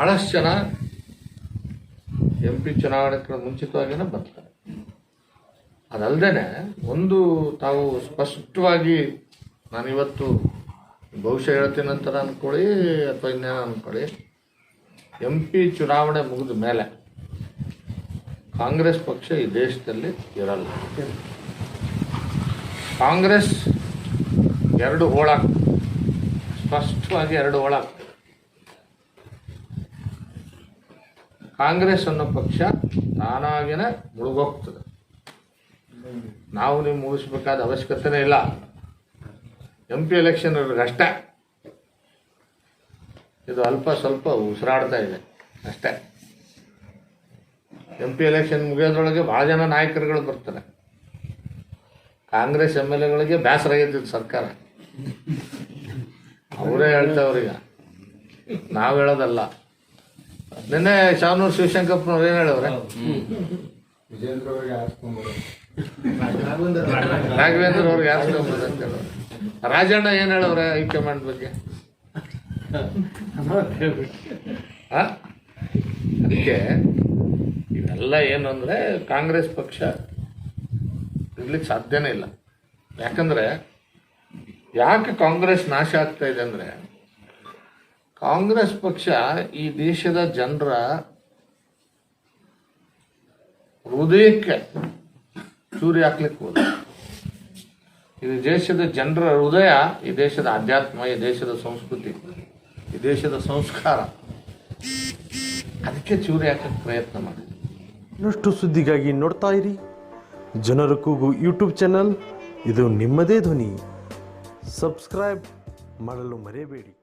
ಬಹಳಷ್ಟು ಜನ M P ಚುನಾವಣೆಗಳ ಮುಂಚಿತವಾಗಿನೇ ಬರ್ತಾರೆ. ಅದಲ್ಲದೆ ಒಂದು ತಾವು ಸ್ಪಷ್ಟವಾಗಿ ನಾನಿವತ್ತು ಬಹುಶಃ ಹೇಳ್ತೀನಿ ಅಂತ ಅಂದ್ಕೊಳ್ಳಿ ಅಥವಾ ಇನ್ನೇನು ಅಂದ್ಕೊಳ್ಳಿ ಎಂ ಪಿ ಚುನಾವಣೆ ಮುಗಿದ ಮೇಲೆ ಕಾಂಗ್ರೆಸ್ ಪಕ್ಷ ಈ ದೇಶದಲ್ಲಿ ಇರಲ್ಲ. ಕಾಂಗ್ರೆಸ್ ಎರಡು ಹೋಳಾಗ್ತದೆ ಸ್ಪಷ್ಟವಾಗಿ ಎರಡು ಹೋಳಾಗ್ತದೆ ಕಾಂಗ್ರೆಸ್ ಅನ್ನೋ ಪಕ್ಷ ತಾನಾಗಿನ ಮುಳುಗೋಗ್ತದೆ. ನಾವು ನೀವು ಮುಗಿಸ್ಬೇಕಾದ ಅವಶ್ಯಕತೆನೇ ಇಲ್ಲ. ಎಂ ಪಿ ಎಲೆಕ್ಷನ್ ಅಷ್ಟೇ. ಇದು ಅಲ್ಪ ಸ್ವಲ್ಪ ಉಸಿರಾಡ್ತಾ ಇದೆ, ಅಷ್ಟೇ. ಎಂ ಪಿ ಎಲೆಕ್ಷನ್ ಮುಗಿಯೋದ್ರೊಳಗೆ ಭಾಳ ಜನ ನಾಯಕರುಗಳು ಬರ್ತಾರೆ. ಕಾಂಗ್ರೆಸ್ ಎಂ ಎಲ್ ಎಗಳಿಗೆ ಬೇಸರ ಆಗಿದ್ದು ಸರ್ಕಾರ. ಅವರೇ ಹೇಳ್ತಾವ್ರೀಗ. ನಾವು ಹೇಳೋದಲ್ಲ. ನಿನ್ನೆ ಶಾನೂರ್ ಶಿವಶಂಕರ್ನವ್ರು ಏನು ಹೇಳವ್ರೆ? ರಾಘವೇಂದ್ರ ಅವ್ರಿಗೆ ಅಂತ ಹೇಳೋರು ರಾಜಣ್ಣ ಏನು ಹೇಳವ್ರೆ ಹೈಕಮಾಂಡ್ ಬಗ್ಗೆ? ಅದಕ್ಕೆ ಇವೆಲ್ಲ ಏನು ಅಂದರೆ ಕಾಂಗ್ರೆಸ್ ಪಕ್ಷ ಇರ್ಲಿಕ್ಕೆ ಸಾಧ್ಯನೇ ಇಲ್ಲ. ಯಾಕಂದ್ರೆ ಯಾಕೆ ಕಾಂಗ್ರೆಸ್ ನಾಶ ಆಗ್ತಾ ಇದೆ ಅಂದರೆ ಕಾಂಗ್ರೆಸ್ ಪಕ್ಷ ಈ ದೇಶದ ಜನರ ಹೃದಯಕ್ಕೆ ಚೂರಿ ಹಾಕ್ಲಿಕ್ಕೆ ಹೋದ. ಈ ದೇಶದ ಜನರ ಹೃದಯ, ಈ ದೇಶದ ಆಧ್ಯಾತ್ಮ, ಈ ದೇಶದ ಸಂಸ್ಕೃತಿ, ಈ ದೇಶದ ಸಂಸ್ಕಾರ. ಅದಕ್ಕೆ ಚೂರಿ ಹಾಕಕ್ಕೆ ಪ್ರಯತ್ನ ಮಾಡಿದೆ. ಇನ್ನಷ್ಟು ಸುದ್ದಿಗಾಗಿ ನೋಡ್ತಾ ಇರಿ. ಜನರ ಕೂಗು ಯೂಟ್ಯೂಬ್ ಚಾನಲ್. ಇದು ನಿಮ್ಮದೇ ಧ್ವನಿ. ಸಬ್ಸ್ಕ್ರೈಬ್ ಮಾಡಲು ಮರೆಯಬೇಡಿ.